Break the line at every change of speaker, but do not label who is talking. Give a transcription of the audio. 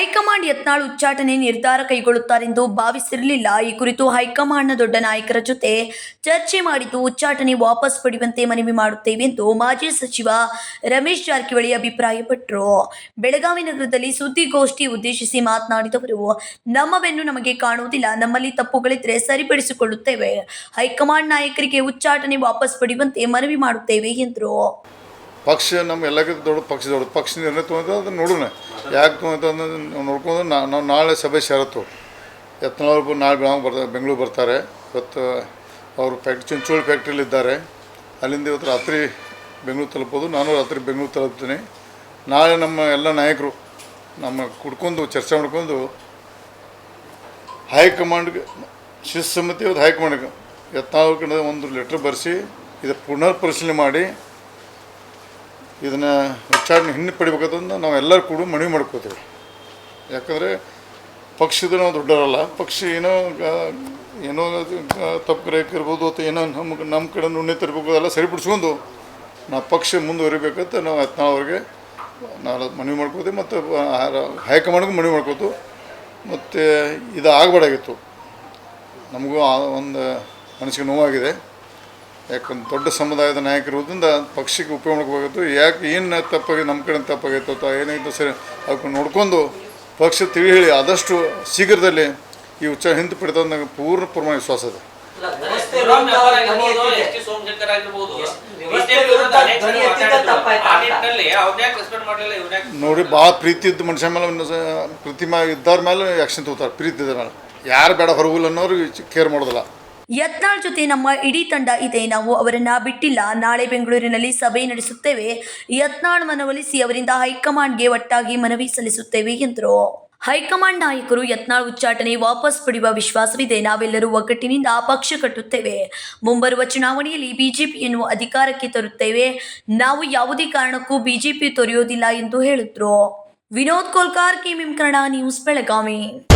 High command Yatnal ಉಚ್ಚಾಟನೆ ನಿರ್ಧಾರ ಕೈಗೊಳ್ಳುತ್ತಾರೆಂದು ಭಾವಿಸಿರಲಿಲ್ಲ. ಈ ಕುರಿತು ಹೈಕಮಾಂಡ್ನ ದೊಡ್ಡ ನಾಯಕರ ಜೊತೆ ಚರ್ಚೆ ಮಾಡಿದ್ದು ಉಚ್ಚಾಟನೆ ವಾಪಸ್ ಪಡೆಯುವಂತೆ ಮನವಿ ಮಾಡುತ್ತೇವೆ ಎಂದು ಮಾಜಿ ಸಚಿವ ರಮೇಶ್ ಜಾರಕಿಹೊಳಿ ಅಭಿಪ್ರಾಯಪಟ್ಟರು. ಬೆಳಗಾವಿ ನಗರದಲ್ಲಿ ಸುದ್ದಿಗೋಷ್ಠಿ ಉದ್ದೇಶಿಸಿ ಮಾತನಾಡಿದವರು ನಮ್ಮ ಬೆನ್ನು ನಮಗೆ ಕಾಣುವುದಿಲ್ಲ. ನಮ್ಮಲ್ಲಿ ತಪ್ಪುಗಳಿದ್ರೆ ಸರಿಪಡಿಸಿಕೊಳ್ಳುತ್ತೇವೆ. ಹೈಕಮಾಂಡ್ ನಾಯಕರಿಗೆ ಉಚ್ಚಾಟನೆ ವಾಪಸ್ ಪಡೆಯುವಂತೆ ಮನವಿ ಮಾಡುತ್ತೇವೆ ಎಂದರು.
ಪಕ್ಷ, ನಮ್ಮ ಎಲ್ಲಕ್ಕಿಂತ ದೊಡ್ಡ ಪಕ್ಷ ದೊಡ್ಡ ಪಕ್ಷ ನಿರ್ಣಯ ತೊಗೊಂತ ಅದನ್ನ ನೋಡೋಣ. ಯಾಕೆ ತೊಗೊಂತ ಅನ್ನೋದನ್ನ ನೋಡ್ಕೊಂಡು ನಾವು ನಾಳೆ ಸಭೆ ಷರತ್ತು ಯತ್ನಾಳ್ ನಾಳೆ ಬೆಳಗ್ಗೆ ಬರ್ತಾರೆ ಬೆಂಗಳೂರು ಬರ್ತಾರೆ. ಇವತ್ತು ಅವರು ಫ್ಯಾಕ್ಟ್ರಿ ಚಿಂಚೋಳಿ ಫ್ಯಾಕ್ಟ್ರಿಲಿದ್ದಾರೆ ಅಲ್ಲಿಂದ ಇವತ್ತು ರಾತ್ರಿ ಬೆಂಗಳೂರು ತಲುಪೋದು. ನಾನು ರಾತ್ರಿ ಬೆಂಗಳೂರು ತಲುಪ್ತೀನಿ. ನಾಳೆ ನಮ್ಮ ಎಲ್ಲ ನಾಯಕರು ನಮ್ಮ ಕುಡ್ಕೊಂಡು, ಚರ್ಚೆ ಮಾಡ್ಕೊಂಡು ಹೈಕಮಾಂಡ್ಗೆ ಶಿಸ್ಸಮ್ಮತಿ ಇವತ್ತು ಹೈಕಮಾಂಡ್ಗೆ. ಯತ್ನಾಳ್ ಒಂದು ಲೆಟ್ರ್ ಬರೆಸಿ, ಇದು ಪುನರ್ ಪರಿಶೀಲನೆ ಮಾಡಿ ಇದನ್ನು ವಿಚಾರಣೆ ಹಿಂದೆ ಪಡಿಬೇಕಂತಂದು ನಾವು ಎಲ್ಲರೂ ಕೂಡ ಮನವಿ ಮಾಡ್ಕೋತೀವಿ. ಯಾಕಂದರೆ ಪಕ್ಷದ ನಾವು ದೊಡ್ಡವರಲ್ಲ, ಪಕ್ಷಿ ಏನೋ ಏನೋ ತಪ್ಪು ಗ್ರಹಕ್ಕೆ ಇರ್ಬೋದು ಅಥವಾ ಏನೋ ನಮ್ಗೆ ನಮ್ಮ ಕಡೆ ನುಣ್ಣೆ ತರಬೇಕು ಅದೆಲ್ಲ ಸರಿಪಡಿಸ್ಕೊಂಡು ನಾವು ಪಕ್ಷ ಮುಂದುವರಿಬೇಕಂತ ನಾವು ಯತ್ನಾಳ್ ಅವ್ರಿಗೆ ನಾವು ಮನವಿ ಮಾಡ್ಕೋತೀವಿ ಮತ್ತು ಹೈಕಮಾಂಡ್ಗೂ ಮನವಿ ಮಾಡ್ಕೋತು. ಮತ್ತು ಇದು ಆಗಬೇಡಾಗಿತ್ತು ನಮಗೂ ಒಂದು ಮನಸ್ಸಿಗೆ ನೋವಾಗಿದೆ. ಯಾಕಂದ್ರೆ ದೊಡ್ಡ ಸಮುದಾಯದ ನಾಯಕರಿರೋದ್ರಿಂದ ಪಕ್ಷಕ್ಕೆ ಉಪಯೋಗ ಮಾಡ್ಕೋಬೇಕಾಗಿತ್ತು ಯಾಕೆ ಏನು ತಪ್ಪಾಗಿ ನಮ್ಮ ಕಡೆ ತಪ್ಪಾಗೈತೋ ಅಥವಾ ಏನಾಗಿತ್ತು ಸರಿ ಅದಕ್ಕೆ ನೋಡ್ಕೊಂಡು ಪಕ್ಷ ತಿಳಿ ಹೇಳಿ ಆದಷ್ಟು ಶೀಘ್ರದಲ್ಲಿ ಈ ಉಚ್ಚಾರ ಹಿಂದೆ ಪಡೆದ ನನಗೆ ಪೂರ್ಣ ಪ್ರಮಾಣ ವಿಶ್ವಾಸ ಇದೆ. ನೋಡಿ ಭಾಳ ಪ್ರೀತಿ ಇದ್ದ ಮನುಷ್ಯ ಮೇಲೆ ಪ್ರೀತಿ ಇದ್ದವ್ರ ಇದ್ದಾರ ಮೇಲೆ ಆ್ಯಕ್ಷನ್ ತಗೋತಾರೆ. ಪ್ರೀತಿ ಇದ್ದ ಮೇಲೆ. ಯಾರು ಬೇಡ ಹೊರಗುಲ್ಲ ಅನ್ನೋರು ಕೇರ್ ಮಾಡೋದಿಲ್ಲ.
ಯತ್ನಾಳ್ ಜೊತೆ ನಮ್ಮ ಇಡೀ ತಂಡ ಇದೆ. ನಾವು ಅವರನ್ನ ಬಿಟ್ಟಿಲ್ಲ. ನಾಳೆ ಬೆಂಗಳೂರಿನಲ್ಲಿ ಸಭೆ ನಡೆಸುತ್ತೇವೆ. ಯತ್ನಾಳ್ ಮನವೊಲಿಸಿ ಅವರಿಂದ ಹೈಕಮಾಂಡ್ಗೆ ಒಟ್ಟಾಗಿ ಮನವಿ ಸಲ್ಲಿಸುತ್ತೇವೆ ಎಂದರು. ಹೈಕಮಾಂಡ್ ನಾಯಕರು ಯತ್ನಾಳ್ ಉಚ್ಚಾಟನೆ ವಾಪಸ್ ಪಡೆಯುವ ವಿಶ್ವಾಸವಿದೆ ನಾವೆಲ್ಲರೂ ಒಗ್ಗಟ್ಟಿನಿಂದ ಪಕ್ಷ ಕಟ್ಟುತ್ತೇವೆ. ಮುಂಬರುವ ಚುನಾವಣೆಯಲ್ಲಿ ಬಿಜೆಪಿಯನ್ನು ಅಧಿಕಾರಕ್ಕೆ ತರುತ್ತೇವೆ. ನಾವು ಯಾವುದೇ ಕಾರಣಕ್ಕೂ ಬಿಜೆಪಿ ತೊರೆಯೋದಿಲ್ಲ ಎಂದು ಹೇಳಿದ್ರು. Vinod Kolkar, KMM Kannada news Belagavi.